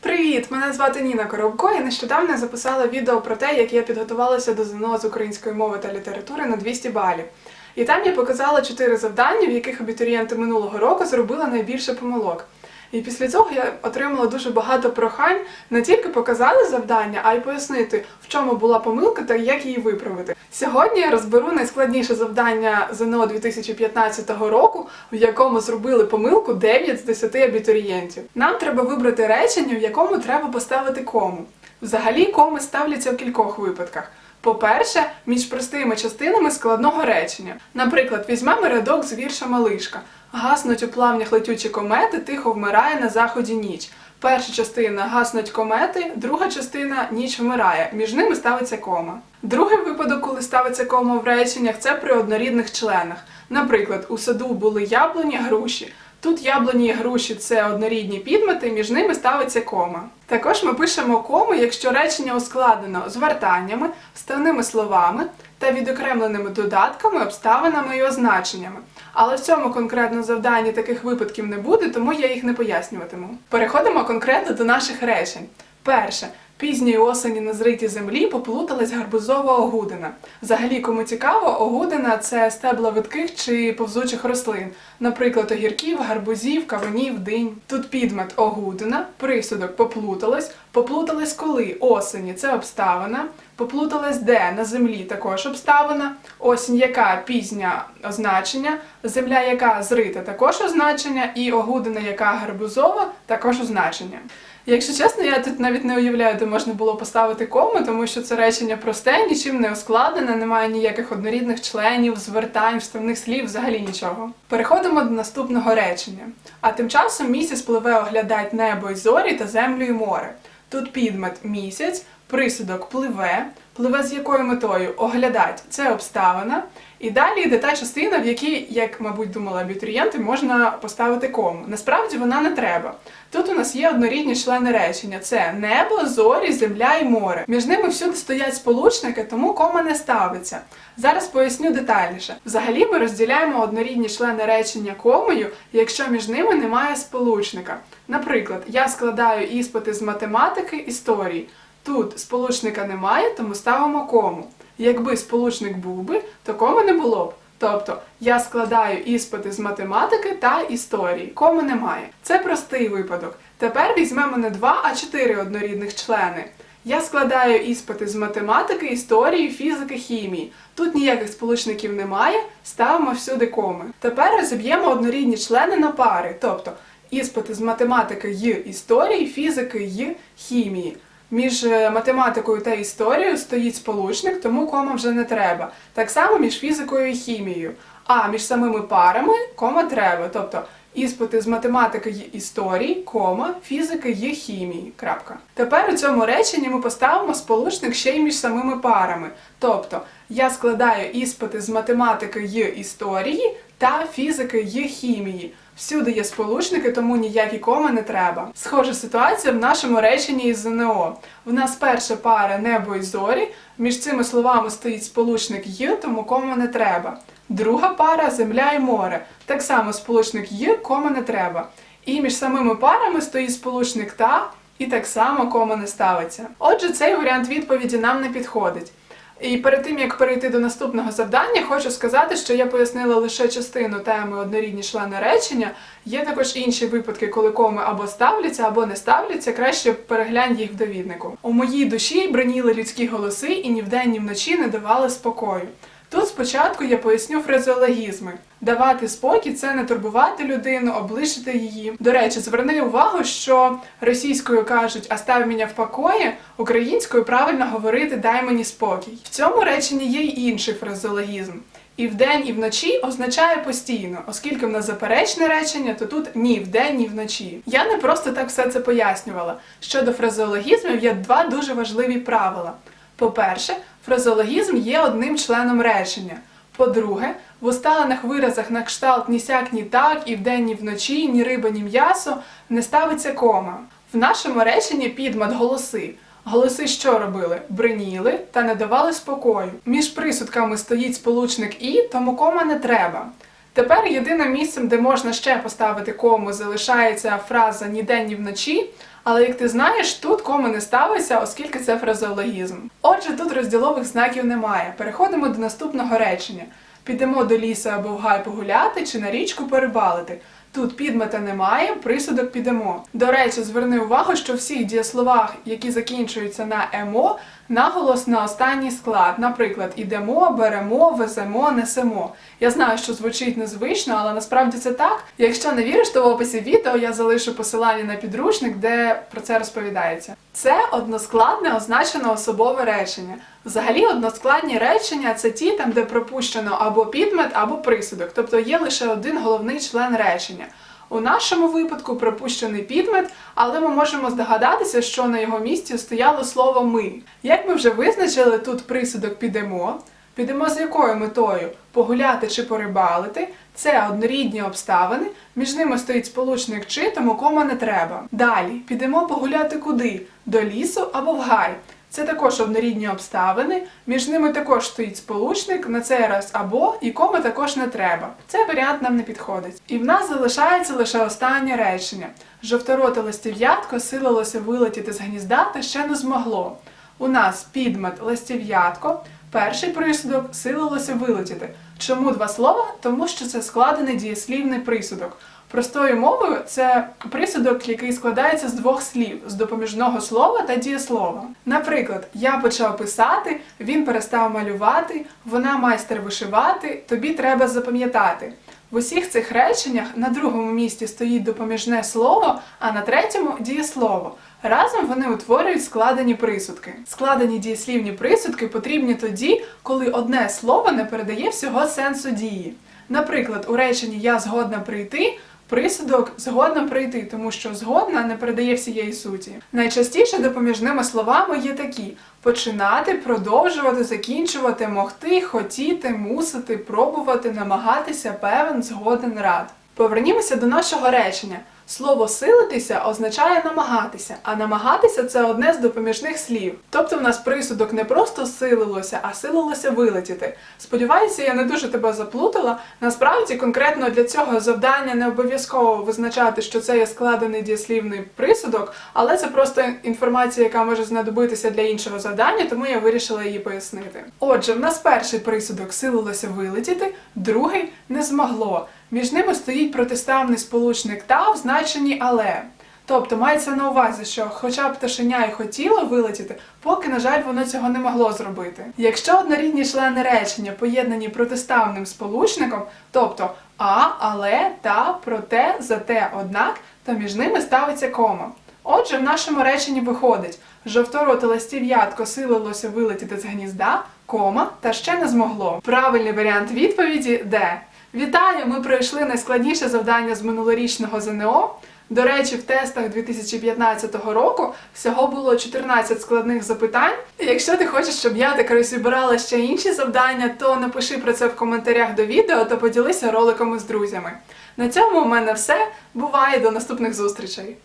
Привіт! Мене звати Ніна Коробко. Я нещодавно записала відео про те, як я підготувалася до ЗНО з української мови та літератури на 200 балів. І там я показала чотири завдання, в яких абітурієнти минулого року зробили найбільше помилок. І після цього я отримала дуже багато прохань не тільки показати завдання, а й пояснити, в чому була помилка та як її виправити. Сьогодні я розберу найскладніше завдання ЗНО 2015 року, в якому зробили помилку 9 з 10 абітурієнтів. Нам треба вибрати речення, в якому треба поставити кому. Взагалі, коми ставляться в кількох випадках. По-перше, між простими частинами складного речення. Наприклад, візьмемо рядок з вірша Малишка. Гаснуть у плавнях летючі комети, тихо вмирає на заході ніч. Перша частина гаснуть комети, друга частина ніч вмирає. Між ними ставиться кома. Другий випадок, коли ставиться кома в реченнях, це при однорідних членах. Наприклад, у саду були яблуні, груші. Тут яблуні і груші це однорідні підмети, між ними ставиться кома. Також ми пишемо коми, якщо речення ускладнено звертаннями, вставними словами та відокремленими додатками, обставинами і означеннями. Але в цьому конкретно завданні таких випадків не буде, тому я їх не пояснюватиму. Переходимо конкретно до наших речень. Перше. Пізньої осені на зриті землі поплуталась гарбузова огудина. Взагалі, кому цікаво, огудина це стебла видких чи повзучих рослин, наприклад, огірків, гарбузів, кавунів, динь. Тут підмет огудина, присудок поплуталась. Поплуталась коли? Осені це обставина. Поплуталась де? На землі також обставина. Осінь яка пізня означення, земля яка зрита також означення, і огудина яка гарбузова також означення. Якщо чесно, я тут навіть не уявляю, де можна було поставити кому, тому що це речення просте, нічим не ускладнене, немає ніяких однорідних членів, звертань, вставних слів, взагалі нічого. Переходимо до наступного речення. А тим часом місяць пливе оглядать небо й зорі та землю і море. Тут підмет місяць, присудок пливе, пливе з якою метою оглядать це обставина. І далі йде та частина, в якій, як, мабуть, думали абітурієнти, можна поставити кому. Насправді вона не треба. Тут у нас є однорідні члени речення: це небо, зорі, земля і море. Між ними всюди стоять сполучники, тому кома не ставиться. Зараз поясню детальніше. Взагалі ми розділяємо однорідні члени речення комою, якщо між ними немає сполучника. Наприклад, я складаю іспити з математики, історії. Тут сполучника немає, тому ставимо кому. Якби сполучник був би, то коми не було б. Тобто я складаю іспити з математики та історії. Коми немає. Це простий випадок. Тепер візьмемо не два, а чотири однорідних члени. Я складаю іспити з математики, історії, фізики, хімії. Тут ніяких сполучників немає, ставимо всюди коми. Тепер розіб'ємо однорідні члени на пари, тобто іспити з математики й історії, фізики й хімії. Між е, математикою та історією стоїть сполучник, тому кома вже не треба. Так само між фізикою і хімією. А між самими парами кома треба. Тобто іспити з математики й історії, кома, фізики й хімії. Крапка. Тепер у цьому реченні ми поставимо сполучник ще й між самими парами. Тобто я складаю іспити з математики й історії та фізики й хімії. Всюди є сполучники, тому ніякі коми не треба. Схожа ситуація в нашому реченні із ЗНО. В нас перша пара небо і зорі. Між цими словами стоїть сполучник й, тому кома не треба. Друга пара земля і море. Так само сполучник й, кома не треба. І між самими парами стоїть сполучник та, і так само кома не ставиться. Отже, цей варіант відповіді нам не підходить. І перед тим як перейти до наступного завдання, хочу сказати, що я пояснила лише частину теми однорідні члени речення. Є також інші випадки, коли коми або ставляться, або не ставляться. Краще переглянь їх в довіднику. У моїй душі броніли людські голоси і ні вдень, ні вночі не давали спокою. Тут спочатку я поясню фразеологізми. Давати спокій це не турбувати людину, облишити її. До речі, зверни увагу, що російською кажуть «оставь мене в покої», українською правильно говорити дай мені спокій. В цьому реченні є й інший фразеологізм. І вдень, і вночі означає постійно, оскільки в нас заперечне речення, то тут ні вдень, ні вночі. Я не просто так все це пояснювала. Щодо фразеологізмів є два дуже важливі правила. По-перше, фразеологізм є одним членом речення. По-друге, в усталених виразах на кшталт ні сяк, ні так, і вдень, ні вночі, ні риба, ні м'ясо не ставиться кома. В нашому реченні підмет голоси. Голоси що робили? Бриніли та не давали спокою. Між присудками стоїть сполучник і, тому кома не треба. Тепер єдиним місцем, де можна ще поставити кому, залишається фраза ні день, ні вночі, Але як ти знаєш, тут коми не ставиться, оскільки це фразеологізм. Отже, тут розділових знаків немає. Переходимо до наступного речення. Підемо до лісу або в гай погуляти чи на річку порибалити. Тут підмета немає, присудок підемо. До речі, зверни увагу, що в всіх дієсловах, які закінчуються на емо, наголос на останній склад. Наприклад, ідемо, беремо, веземо, несемо. Я знаю, що звучить незвично, але насправді це так. Якщо не віриш, то в описі відео я залишу посилання на підручник, де про це розповідається. Це односкладне означено особове речення. Взагалі, односкладні речення це ті, там, де пропущено або підмет, або присудок, тобто є лише один головний член речення. У нашому випадку пропущений підмет, але ми можемо здогадатися, що на його місці стояло слово ми. Як ми вже визначили, тут присудок підемо. Підемо з якою метою? Погуляти чи порибалити це однорідні обставини, між ними стоїть сполучник чи, тому кома не треба. Далі підемо погуляти куди? До лісу або в гай. Це також однорідні обставини, між ними також стоїть сполучник, на цей раз або і коми також не треба. Цей варіант нам не підходить. І в нас залишається лише останнє речення. Жовтороте листів'ятко силилося вилетіти з гнізда та ще не змогло. У нас підмет листів'ятко, перший присудок силилося вилетіти. Чому два слова? Тому що це складений дієслівний присудок. Простою мовою це присудок, який складається з двох слів з допоміжного слова та дієслова. Наприклад, я почав писати, він перестав малювати, вона майстер вишивати, тобі треба запам'ятати. В усіх цих реченнях на другому місці стоїть допоміжне слово, а на третьому дієслово. Разом вони утворюють складені присудки. Складені дієслівні присудки потрібні тоді, коли одне слово не передає всього сенсу дії. Наприклад, у реченні Я згодна прийти. Присудок згодна прийти, тому що згодна не передає всієї суті. Найчастіше допоміжними словами є такі: починати, продовжувати, закінчувати, могти, хотіти, мусити, пробувати, намагатися, певен, згоден, рад. Повернімося до нашого речення. Слово силитися означає намагатися, а намагатися це одне з допоміжних слів. Тобто в нас присудок не просто силилося, а силилося вилетіти. Сподіваюся, я не дуже тебе заплутала. Насправді, конкретно для цього завдання не обов'язково визначати, що це є складений дієслівний присудок, але це просто інформація, яка може знадобитися для іншого завдання, тому я вирішила її пояснити. Отже, в нас перший присудок силилося вилетіти, другий не змогло. Між ними стоїть протиставний сполучник та в значенні але. Тобто мається на увазі, що хоча пташеня і хотіло вилетіти, поки, на жаль, воно цього не могло зробити. Якщо однорідні члени речення поєднані протиставним сполучником, тобто а, але, та, проте, зате, однак, то між ними ставиться кома. Отже, в нашому реченні виходить жовтороте листів'ятко силилося вилетіти з гнізда, кома, та ще не змогло. Правильний варіант відповіді Д. Вітаю! Ми пройшли найскладніше завдання з минулорічного ЗНО. До речі, в тестах 2015 року всього було 14 складних запитань. Якщо ти хочеш, щоб я так розібрала ще інші завдання, то напиши про це в коментарях до відео та поділися роликами з друзями. На цьому у мене все. Буває до наступних зустрічей!